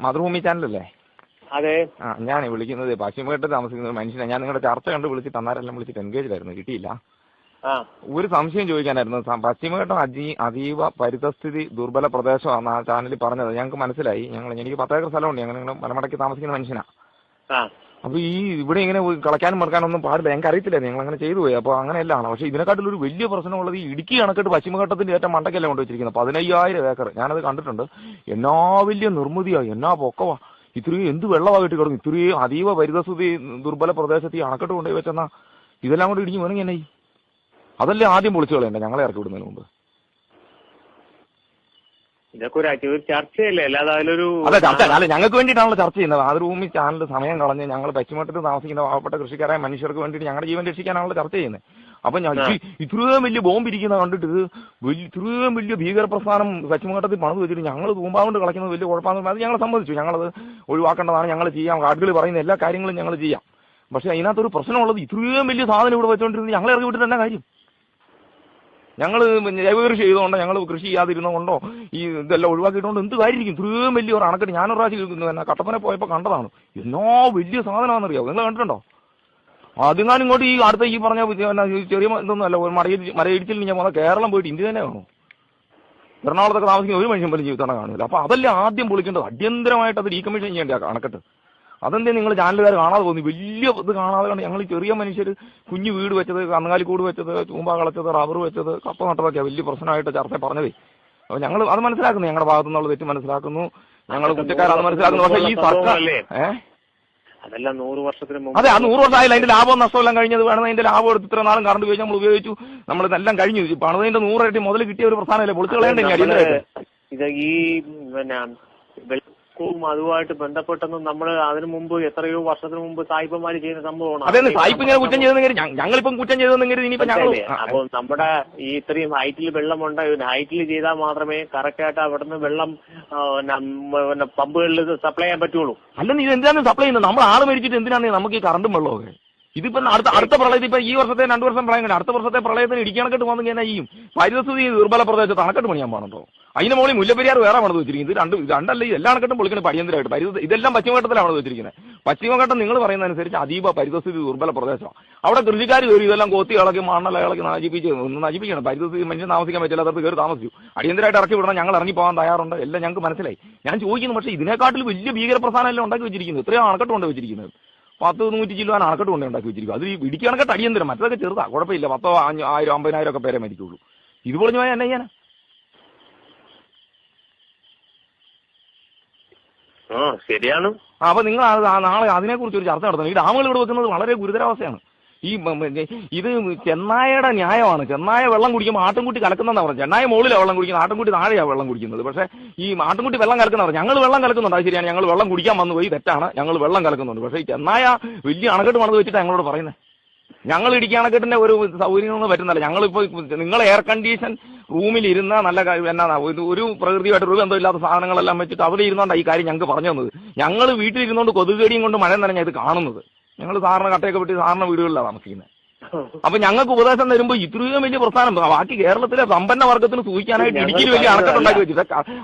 മാതൃഭൂമി ചാനലല്ലേ? അതെ. ആ ഞാൻ വിളിക്കുന്നത് പശ്ചിമഘട്ടത്തിൽ താമസിക്കുന്ന ഒരു മനുഷ്യനാണ് ഞാൻ നിങ്ങളുടെ ചർച്ച കണ്ട് വിളിച്ചിട്ട് അന്നേരമെല്ലാം വിളിച്ചിട്ട് എൻഗേജ് ആയിരുന്നു കിട്ടിയില്ല. ഒരു സംശയം ചോദിക്കാനായിരുന്നു. പശ്ചിമഘട്ടം അതി അതീവ പരിതസ്ഥിതി ദുർബല പ്രദേശമാണ് ആ ചാനലിൽ പറഞ്ഞത്. ഞങ്ങൾക്ക് മനസ്സിലായി. ഞങ്ങൾ എനിക്ക് പത്തേക്കർ സ്ഥലമുണ്ട്. ഞങ്ങൾ മലമടക്കി താമസിക്കുന്ന മനുഷ്യനാ. ആ അപ്പൊ ഈ ഇവിടെ ഇങ്ങനെ കളക്കാനും മറക്കാനും ഒന്നും പാടില്ല. ഞങ്ങൾക്ക് അറിയത്തില്ല ഞങ്ങൾ അങ്ങനെ ചെയ്തു പോയി. അപ്പോൾ പക്ഷേ ഇതിനെക്കാട്ടിൽ ഒരു വലിയ പ്രശ്നമുള്ളത് ഈ ഇടുക്കി കണക്കിട്ട് പശ്ചിമഘട്ടത്തിന്റെ ഏറ്റവും മണ്ടക്കല്ലേ കൊണ്ടുവച്ചിരിക്കുന്നത് പതിനയ്യായിരം ഏക്കർ. ഞാനത് കണ്ടിട്ടുണ്ട്. എന്നാ വലിയ നിർമ്മിതിയാ. എന്നാ പൊക്കവാ. ഇത്രയും എന്ത് വെള്ളമാ കിട്ടി കിടന്നു? ഇത്രയും അതീവ പരിതസ്ഥിതി ദുർബല പ്രദേശത്ത് ഈ അണക്കെട്ട് കൊണ്ടുപോയി വെച്ചെന്നാ ഇതെല്ലാം കൂടി ഇടിഞ്ഞു വേണമെങ്കിൽ എന്നായി അതല്ലേ ആദ്യം പൊളിച്ചു കളയണ്ട ഞങ്ങളെ ഇറക്കി വിടുന്നതിന് മുമ്പ്. ഇതൊക്കെ ഒരു അടി- ഒരു ചർച്ചയല്ലേ? അല്ലാതെ അതിലൊരു അല്ല ചർച്ച അല്ല. ഞങ്ങൾക്ക് വേണ്ടിയിട്ടാണല്ലോ ചർച്ച ചെയ്യുന്നത്. ആ റൂമിൽ ചാനൽ സമയം കളഞ്ഞ് ഞങ്ങൾ പശ്ചിമട്ടത്ത് താമസിക്കുന്ന പാവപ്പെട്ട കൃഷിക്കാരായ മനുഷ്യർക്ക് വേണ്ടിയിട്ട് ഞങ്ങളുടെ ജീവൻ രക്ഷിക്കാനാണല്ലോ ചർച്ച ചെയ്യുന്നത്. അപ്പൊ ഞാൻ ഇത്രയും വലിയ ബോംബ് ഇരിക്കുന്ന കണ്ടിട്ട് വലിയ ഇത്രയും വലിയ ഭീകര പ്രസ്ഥാനം പശ്ചിമഘട്ടത്തിൽ പണിത് വെച്ചിട്ട് ഞങ്ങൾ തൂമ്പാവുണ്ട് കളക്കുന്നത് വലിയ കുഴപ്പമാണെന്ന് അത് ഞങ്ങൾ സമ്മതിച്ചു ഞങ്ങളത് ഒഴിവാക്കേണ്ടതാണ്. ഞങ്ങൾ ചെയ്യാം. കാർഡുകൾ പറയുന്ന എല്ലാ കാര്യങ്ങളും ഞങ്ങൾ ചെയ്യാം. പക്ഷെ അതിനകത്തൊരു പ്രശ്നമുള്ളത് ഇത്രയും വലിയ സാധനം ഇവിടെ വെച്ചുകൊണ്ടിരുന്നത് ഞങ്ങളെ ഇറക്കി വിട്ടിട്ട് എന്നാ കാര്യം? ഞങ്ങൾ ജൈവകൃഷി ചെയ്തുകൊണ്ടോ ഞങ്ങൾ കൃഷി ചെയ്യാതിരുന്നതുകൊണ്ടോ ഈ ഇതെല്ലാം ഒഴിവാക്കിയിട്ടുണ്ടോ എന്ത് കാര്യമായിരിക്കും? ഇത്രയും വലിയ ഒരു അണക്കെട്ട് ഞാനൊരു പ്രാവശ്യം പിന്നെ കട്ടപ്പന പോയപ്പോൾ കണ്ടതാണ്. എന്നോ വലിയ സാധനമാണെന്നറിയാമോ നിങ്ങൾ കണ്ടിട്ടുണ്ടോ? ഞാൻ ഇങ്ങോട്ട് ഈ അടുത്ത ഈ പറഞ്ഞ ചെറിയ ഇതൊന്നും അല്ല മറയി മരയിടിച്ചിൽ ഞാൻ പോകുന്ന കേരളം പോയിട്ട് ഇന്ത്യ തന്നെ കാണും. എറണാകുളത്തൊക്കെ താമസിക്കുന്ന ഒരു മനുഷ്യൻ പോലും ജീവിതം കാണില്ല അപ്പൊ അതല്ലേ ആദ്യം പൊളിക്കേണ്ടത്? അടിയന്തരമായിട്ട് അത് ഡീകമ്മീഷൻ ചെയ്യേണ്ട അണക്കെട്ട്. അതെന്തേ നിങ്ങൾ ചാനലുകാർ കാണാതെ പോകുന്നു? വലിയ ഇത് കാണാതെ കണ്ട് ഞങ്ങൾ ചെറിയ മനുഷ്യർ കുഞ്ഞു വീട് വെച്ചത് കന്നുകാലിക്കൂട് വെച്ചത് ചൂമ്പ കളച്ചത് റബ്ബർ വെച്ചത് കപ്പ നട്ടതൊക്കെയാണ് വലിയ പ്രശ്നമായിട്ട് ചർച്ച പറഞ്ഞതേ. അപ്പൊ ഞങ്ങൾ അത് മനസ്സിലാക്കുന്നു. ഞങ്ങളുടെ ഭാഗത്തു നിന്നുള്ള തെറ്റ് മനസ്സിലാക്കുന്നു. ഞങ്ങൾ കുറ്റക്കാരാണെന്ന് മനസ്സിലാക്കുന്നു. പക്ഷേ ഈ സർക്കാർ ഏഹ് അതെല്ലാം നൂറ് വർഷത്തിന് മുമ്പ് അതെ ആ നൂറ് വർഷമായില്ല? അതിന്റെ ലാഭം നഷ്ടമെല്ലാം കഴിഞ്ഞത് വേണം അതിന്റെ ലാഭം എടുത്ത് ഇത്ര നാളും കറണ്ട് ഉപയോഗിച്ച് നമ്മൾ ഉപയോഗിച്ചു. നമ്മൾ ഇതെല്ലാം കഴിഞ്ഞു. പണിതിന്റെ ഇരട്ടി മുതൽ കിട്ടിയ ഒരു പ്രധാനമല്ലേ പൊളിച്ചു കളയണ്ടേ ഇത് ഈ പിന്നെ വെള്ളവും അതുമായിട്ട് ബന്ധപ്പെട്ടെന്നും നമ്മൾ അതിനു മുമ്പ് എത്രയോ വർഷത്തിന് മുമ്പ് സായിപ്പന്മാര് ചെയ്യുന്ന സംഭവമാണ്. അതെ സായിപ്പ് ഇങ്ങനെ കുറ്റം ചെയ്തെന്ന് കരുതി ഞ- ഞങ്ങളിപ്പം കുറ്റം ചെയ്തെന്ന് കരുതി ഇനിയിപ്പോ ഞങ്ങൾ അപ്പൊ നമ്മുടെ ഈ ഇത്രയും ഹൈറ്റിൽ വെള്ളമുണ്ട്. ഹൈറ്റിൽ ചെയ്താൽ മാത്രമേ കറക്റ്റ് ആയിട്ട് അവിടുന്ന് വെള്ളം ആ, നമ്മ- പിന്നെ പമ്പുകളിൽ സപ്ലൈ ചെയ്യാൻ പറ്റുള്ളൂ. അല്ലെങ്കിൽ എന്തിനാണ് സപ്ലൈ ചെയ്യുന്നത്? നമ്മൾ ആൾ മരിച്ചിട്ട് എന്തിനാണ് നമുക്ക് ഈ കറണ്ടും വെള്ളമൊക്കെ ഇതിപ്പോ അടുത്ത അടുത്ത പ്രളയത്തിൽ ഇപ്പൊ ഈ വർഷത്തെ രണ്ടു വർഷം പ്രളയം കഴിഞ്ഞു അടുത്ത വർഷത്തെ പ്രളയത്തിന് ഇടിക്കണക്കെട്ട് വന്നു കഴിഞ്ഞാൽ ചെയ്യും പരിസ്ഥിതി ദുർബല പ്രദേശത്ത് അണക്കെട്ട് പണിയാൻ പാടുണ്ടോ? അതിന് മുകളിൽ മുല്ലപ്പെരിയാർ വേറെ പണിത് വെച്ചിരിക്കുന്നത്. രണ്ട് രണ്ടല്ല ഇത് എല്ലാ അണക്കെട്ടും പൊളിക്കണ അടിയന്തരമായിട്ട് പരിസ്ഥിതി ഇതെല്ലാം പശ്ചിമഘട്ടത്തിലാണ് പണിത് വെച്ചിരിക്കുന്നത്. പശ്ചിമഘട്ടം നിങ്ങൾ പറയുന്നതനുസരിച്ച് അതീവ പരിസ്ഥിതി ദുർബല പ്രദേശമാണ്. അവിടെ കൃഷിക്കാർ കയറി ഇതെല്ലാം കൊത്തി ഇളക്കി മണ്ണെല്ലാം ഇളക്കി നശിപ്പിച്ച് ഒന്ന് നശിപ്പിക്കണം. പരിസ്ഥിതി മനുഷ്യൻ താമസിക്കാൻ പറ്റില്ല അതൊക്കെ കയറി താമസിച്ചു. അടിയന്തരമായിട്ട് ഇറക്കി വിടണം ഞങ്ങൾ ഇറങ്ങി പോകാൻ തയ്യാറുണ്ട്. എല്ലാം ഞങ്ങൾക്ക് മനസ്സിലായി. ഞാൻ ചോദിക്കുന്നു പക്ഷേ ഇതിനെക്കാട്ടിൽ വലിയ ഭീകര പ്രസ്ഥാനം എല്ലാം ഉണ്ടാക്കി വെച്ചിരിക്കുന്നത് ഇത്രയും അണക്കെട്ട് കൊണ്ട് വെച്ചിരിക്കുന്നത്. പത്ത് നൂറ്റി ചില്ലുവാൻ അണക്കെട്ട് കൊണ്ട് ഉണ്ടാക്കി വെച്ചിരിക്കും അത് ഇടിക്കുക ഇടുക്കി അണക്കെട്ട് അടിയന്തരം മറ്റതൊക്കെ ചെറുതാ. കുഴപ്പമില്ല. പത്തോ അഞ്ഞോ ആയിരം അമ്പതിനായിരം ഒക്കെ പേരെ മരിക്കുള്ളൂ. ഇത് പൊളിഞ്ഞു പോയാൽ എന്നെ ചെയ്യാനാ? ശരിയാണ്. അപ്പൊ നിങ്ങൾ നാളെ അതിനെ നാളെ അതിനെക്കുറിച്ച് ഒരു ചർച്ച നടത്തണം. ഈ ഡാമുകൾ ഇവിടെ വെക്കുന്നത് വളരെ ഗുരുതരാവസ്ഥയാണ്. ഈ ഇത് ചെന്നായയുടെ ന്യായമാണ്. ചെന്നായ വെള്ളം കുടിക്കുമ്പോൾ ആട്ടുംകുട്ടി കലക്കുന്നതാണ് പറഞ്ഞത്. ചെന്നായ മുകളിലാണ് വെള്ളം കുടിക്കുന്നത്. ആട്ടുംകുട്ടി താഴെയാണ് വെള്ളം കുടിക്കുന്നത്. പക്ഷേ ഈ ആട്ടുംകുട്ടി വെള്ളം കലക്കുന്നവർ ഞങ്ങൾ വെള്ളം കലക്കുന്നുണ്ട്. അത് ശരിയാണ്. ഞങ്ങൾ വെള്ളം കുടിക്കാൻ വന്നു പോയി. തെറ്റാണ്. ഞങ്ങൾ വെള്ളം കലക്കുന്നുണ്ട്. പക്ഷേ ഈ ചെന്നായ വലിയ അണക്കെട്ട് പണിത് വെച്ചിട്ട് ഞങ്ങളോട് പറയുന്നത് ഞങ്ങൾ ഇടുക്കി അണക്കെട്ടിന്റെ ഒരു സൗകര്യങ്ങളൊന്നും പറ്റുന്നില്ല ഞങ്ങളിപ്പോൾ നിങ്ങൾ എയർ കണ്ടീഷൻ റൂമിൽ ഇരുന്ന നല്ല എന്നാ ഒരു- ഒരു പ്രകൃതിയായിട്ട് ഒരു ബന്ധമില്ലാത്ത സാധനങ്ങളെല്ലാം വെച്ചിട്ട് അവിടെ ഇരുന്നോണ്ടാണ് ഈ കാര്യം ഞങ്ങൾക്ക് പറഞ്ഞു തന്നത്. ഞങ്ങൾ വീട്ടിലിരുന്നോണ്ട് കൊതുകേടിയും കൊണ്ട് മഴ നനഞ്ഞ ഇത് കാണുന്നത്. ഞങ്ങൾ സാറിന് കട്ടയൊക്കെ വിട്ട് സാറിന് വീടുകളിലാണ് താമസിക്കുന്നത് അപ്പൊ ഞങ്ങൾക്ക് ഉപദേശം തരുമ്പോൾ ഇത്രയും വലിയ പ്രസ്ഥാനം. ബാക്കി കേരളത്തിലെ സമ്പന്ന വർഗത്തിന് സൂചിക്കാനായിട്ട് ഇടുക്കിയിൽ വലിയ അണക്കെട്ടുണ്ടാക്കി വെച്ചു.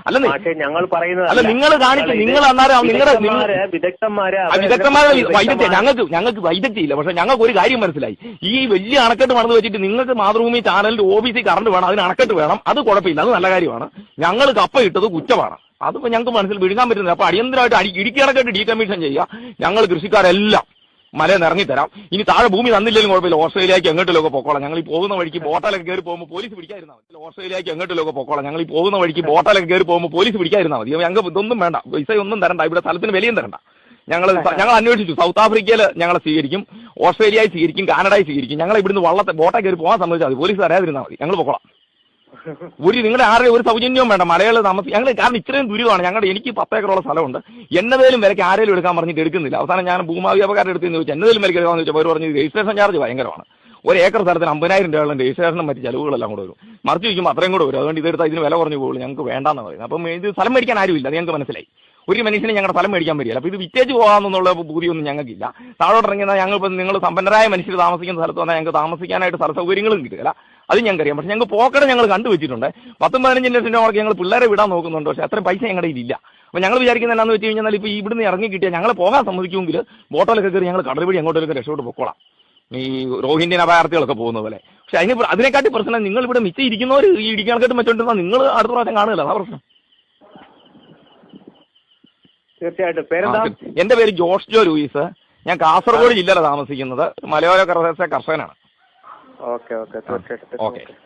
അല്ലെന്നേ? ഞങ്ങൾ പറയുന്നത് അല്ല നിങ്ങൾ കാണിച്ചു നിങ്ങൾ അന്നേരം നിങ്ങളുടെ വിദഗ്ധന്മാര് വിദഗ്ധന്മാരുടെ ഞങ്ങൾക്ക് ഞങ്ങൾക്ക് വൈദഗ്ധ്യം ഇല്ല. പക്ഷെ ഞങ്ങൾക്ക് ഒരു കാര്യം മനസ്സിലായി. ഈ വലിയ അണക്കെട്ട് പണിത് വെച്ചിട്ട് നിങ്ങൾക്ക് മാതൃഭൂമി ചാനലിന്റെ ഓഫീസിൽ കറണ്ട് വേണം അതിന് അണക്കെട്ട് വേണം അത് കുഴപ്പമില്ല. അത് നല്ല കാര്യമാണ്. ഞങ്ങൾ കപ്പ ഇട്ടത് കുറ്റമാണ്. അതിപ്പോ ഞങ്ങൾക്ക് മനസ്സിൽ വിഴുങ്ങാൻ പറ്റുന്നില്ല. അപ്പൊ അടിയന്തരമായിട്ട് അടി ഇടുക്കി അണക്കെട്ട് ഡീകമ്മീഷൻ ചെയ്യുക. ഞങ്ങൾ കൃഷിക്കാരെല്ലാം മലയിൽ നിറങ്ങി തരാം. ഇനി താഴെ ഭൂമി തന്നില്ലെങ്കിലും കുഴപ്പമില്ല. ഓസ്ട്രേലിയക്ക് എങ്ങോട്ടിലൊക്കെ പൊക്കോളാം. ഞങ്ങൾ ഈ പോകുന്ന വഴിക്ക് ബോട്ടാലൊക്കെ കയറി പോകുമ്പോൾ പോലീസ് പിടിക്കാതിരുന്നാൽ മതി. ഓസ്ട്രേലിയക്ക് എങ്ങോട്ടിലൊക്കെ പൊക്കോളാം. ഞങ്ങൾ ഈ പോകുന്ന വഴിക്ക് ബോട്ടാലൊക്കെ കയറി പോകുമ്പോൾ പോലീസ് പിടിക്കാതിരുന്നാൽ മതി. ഞങ്ങൾക്ക് ഇതൊന്നും വേണ്ട. പൈസ ഒന്നും തരണ്ട. ഇവിടെ സ്ഥലത്തിന് വിലയും തരണ്ട. ഞങ്ങൾ ഞങ്ങൾ അന്വേഷിച്ചു. സൗത്ത് ആഫ്രിക്കയിൽ ഞങ്ങൾ സ്വീകരിക്കും. ഓസ്ട്രേലിയയിൽ സ്വീകരിക്കും. കാനഡയിൽ സ്വീകരിക്കും. ഞങ്ങൾ ഇവിടുന്ന് വള്ളത്തെ ബോട്ടെ കയറി പോകാൻ സംബന്ധിച്ചാൽ മതി. പോലീസ് അറിയാതിരുന്നാൽ മതി. ഞങ്ങൾ പൊക്കോളാം. ഒരു നിങ്ങളുടെ ആരുടെ ഒരു സൗജന്യവും വേണ്ട. മലയാളം താമസം ഞങ്ങൾ കാരണം ഇത്രയും ദുരിതമാണ് ഞങ്ങളുടെ എനിക്ക് പത്ത് ഏക്കറോളം സ്ഥലമുണ്ട്. എന്നതേലും വിലക്ക് ആരെങ്കിലും എടുക്കാൻ പറഞ്ഞിട്ട് എടുക്കുന്നില്ല. അവസാനം ഞാൻ ഭൂമാവ്യാപകാരുടെ അടുത്ത് ചോദിച്ചു. എന്നതേലും വിലക്ക് എടുക്കാമെന്ന് ചോദിച്ചപ്പോൾ അവർ പറഞ്ഞു രജിസ്ട്രേഷൻ ചാർജ് ഭയങ്കരമാണ്. ഒരു ഏക്കർ സ്ഥലത്തിന് അമ്പതിനായിരം രൂപയുള്ള രജിസ്ട്രേഷനും മറ്റ് ചിലവുകളെല്ലാം കൂടെ വരും. മറിച്ച് ചോദിക്കുമ്പോൾ അത്രയും കൂടെ വരും. അതുകൊണ്ട് ഇതെടുത്താൽ ഇതിന് വില കുറഞ്ഞു പോകുള്ളൂ. ഞങ്ങൾക്ക് വേണ്ടാന്ന് പറയുന്നത്. അപ്പം ഇത് സ്ഥലം മേടിക്കാൻ ആരുമില്ല അത് ഞങ്ങൾക്ക് മനസ്സിലായി. ഒരു മനുഷ്യനെ ഞങ്ങളുടെ സ്ഥലം മേടിക്കാൻ പറ്റില്ല. അപ്പോൾ ഇത് വിറ്റേജ് പോകാമെന്നുള്ള ബുദ്ധിയൊന്നും ഞങ്ങൾക്കില്ല. താഴോട്ട് ഇറങ്ങിയാൽ ഞങ്ങൾ നിങ്ങൾ സമ്പന്നരായ മനുഷ്യർ താമസിക്കുന്ന സ്ഥലത്ത് വന്നാൽ ഞങ്ങൾക്ക് താമസിക്കാനായിട്ട് സ്ഥല സൗകര്യങ്ങളും കിട്ടില്ല അത് ഞങ്ങൾക്ക് അറിയാം പക്ഷെ ഞങ്ങൾക്ക് പോക്കടെ ഞങ്ങൾ കണ്ടുവച്ചിട്ടുണ്ട് പത്തും പതിനഞ്ച് ലക്ഷം രൂപ ഞങ്ങൾ പിള്ളേരെ വിടാൻ നോക്കുന്നുണ്ട്. പക്ഷെ അത്രയും പൈസ ഞങ്ങളുടെ ഇല്ല അപ്പൊ ഞങ്ങൾ വിചാരിക്കുന്നത് എന്താണെന്ന് വെച്ച് കഴിഞ്ഞാൽ ഇപ്പോൾ ഇവിടുന്ന് ഇറങ്ങി കിട്ടിയാൽ ഞങ്ങൾ പോകാൻ സമ്മതിക്കുമെങ്കിൽ ബോട്ടിലൊക്കെ കയറി ഞങ്ങൾ കടൽ വഴി അങ്ങോട്ടൊക്കെ രക്ഷപ്പെട്ട് പൊക്കോളാം. ഈ റോഹിന്ത്യൻ അഭയാർത്ഥികളൊക്കെ പോകുന്ന പോലെ. പക്ഷെ അതിന് അതിനെക്കാട്ടി പ്രശ്നം നിങ്ങൾ ഇവിടെ മിച്ചം ഇരിക്കുന്നവർ ഈ ഇടിക്കണക്കെട്ട് വെച്ചോണ്ടിരുന്നാൽ നിങ്ങൾ അടുത്ത പ്രാവശ്യം കാണുകയില്ല. അതാ പ്രശ്നം. തീർച്ചയായിട്ടും. എന്റെ പേര് ജോഷ് ജോ ലൂയിസ് ഞാൻ കാസർഗോഡ് ജില്ലയിലാണ് താമസിക്കുന്നത്. മലയോര കർഷകനാണ്. ഓക്കെ ഓക്കെ തീർച്ചയായിട്ടും ഓക്കെ തീർച്ചയായിട്ടും. Thank you